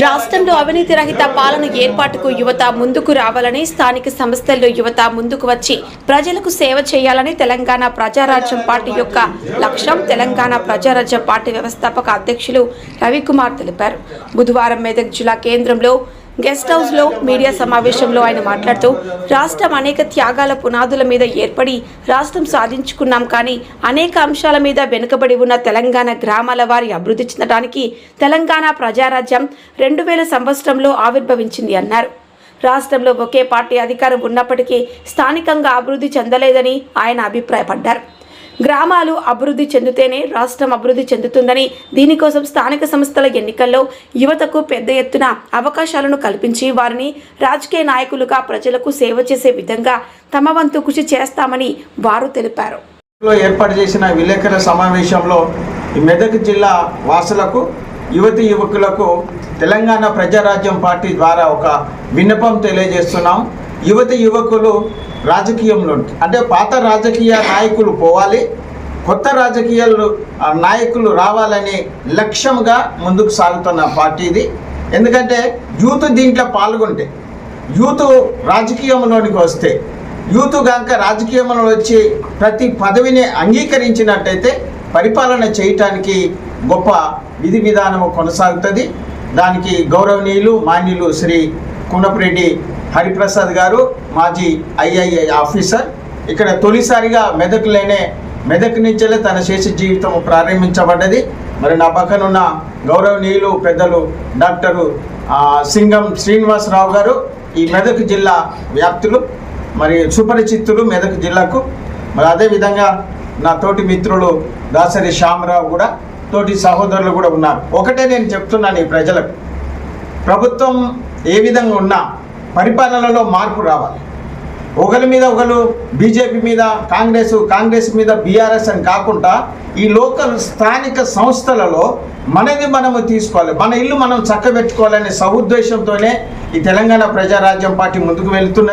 రాష్ట్రంలో అవినీతి రహిత పాలన ఏర్పాటుకు యువత ముందుకు రావాలని స్థానిక సంస్థల్లో యువత ముందుకు వచ్చి ప్రజలకు సేవ చేయాలని తెలంగాణ ప్రజారాజ్యం పార్టీ యొక్క లక్ష్యం తెలంగాణ ప్రజారాజ్యం పార్టీ వ్యవస్థాపక అధ్యక్షులు రవికుమార్ తెలిపారు. బుధవారం మెదక్ జిల్లా కేంద్రంలో గెస్ట్ హౌస్లో మీడియా సమావేశంలో ఆయన మాట్లాడుతూ రాష్ట్రం అనేక త్యాగాల పునాదుల మీద ఏర్పడి రాష్ట్రం సాధించుకున్నాం కానీ అనేక అంశాల మీద వెనుకబడి ఉన్న తెలంగాణ గ్రామాల వారి అభివృద్ధి చెందడానికి తెలంగాణ ప్రజారాజ్యం రెండు వేల సంవత్సరంలో ఆవిర్భవించింది అన్నారు. రాష్ట్రంలో ఒకే పార్టీ అధికారం ఉన్నప్పటికీ స్థానికంగా అభివృద్ధి చెందలేదని ఆయన అభిప్రాయపడ్డారు. గ్రామాలు అభివృద్ధి చెందితేనే రాష్ట్రం అభివృద్ధి చెందుతుందని దీనికోసం స్థానిక సంస్థల ఎన్నికల్లో యువతకు పెద్ద ఎత్తున అవకాశాలను కల్పించి వారిని రాజకీయ నాయకులుగా ప్రజలకు సేవ చేసే విధంగా తమ వంతు కృషి చేస్తామని వారు తెలిపారు. ఏర్పాటు చేసిన విలేకరుల సమావేశంలో ఈ మెదక్ జిల్లా వాసులకు యువతి యువకులకు తెలంగాణ ప్రజారాజ్యం పార్టీ ద్వారా ఒక విన్నపం తెలియజేస్తున్నాం. యువతి యువకులు రాజకీయంలో అంటే పాత రాజకీయ నాయకులు పోవాలి కొత్త రాజకీయాలు ఆ, నాయకులు రావాలని లక్ష్యంగా ముందుకు సాగుతున్న పార్టీ ఇది. ఎందుకంటే యూత్ దీంట్లో పాల్గొంటే యూత్ రాజకీయంలోనికి వస్తే యూత్ గనక రాజకీయంలో వచ్చి ప్రతి పదవిని అంగీకరించినట్టయితే పరిపాలన చేయటానికి గొప్ప విధి విధానము కొనసాగుతుంది. దానికి గౌరవనీయులు మాన్యులు శ్రీ కునపరెడ్డి హరిప్రసాద్ గారు మాజీ ఐఐఐ ఆఫీసర్. ఇక్కడ తొలిసారిగా మెదక్లోనే మెదక్ నుంచెలే తన శేష జీవితం ప్రారంభించబడ్డది. మరి నా పక్కనున్న గౌరవనీయులు పెద్దలు డాక్టరు సింగం శ్రీనివాసరావు గారు ఈ మెదక్ జిల్లా వ్యాప్తులు మరి సుపరిచితులు మెదక్ జిల్లాకు. మరి అదేవిధంగా నా తోటి మిత్రులు దాసరి శ్యామరావు కూడా తోటి సహోదరులు కూడా ఉన్నారు. ఒకటే నేను చెప్తున్నాను ఈ ప్రజలకు. ప్రభుత్వం ఏ విధంగా ఉన్నా పరిపాలనలో మార్పు రావాలి. ఒకరి మీద ఒకరు బీజేపీ మీద కాంగ్రెస్ కాంగ్రెస్ మీద బీఆర్ఎస్ అని కాకుండా ఈ లోకల్ స్థానిక సంస్థలలో మనది మనము తీసుకోవాలి. మన ఇల్లు మనం చక్కబెట్టుకోవాలనే సౌద్దేశంతోనే ఈ తెలంగాణ ప్రజారాజ్యం పార్టీ ముందుకు వెళ్తున్నది.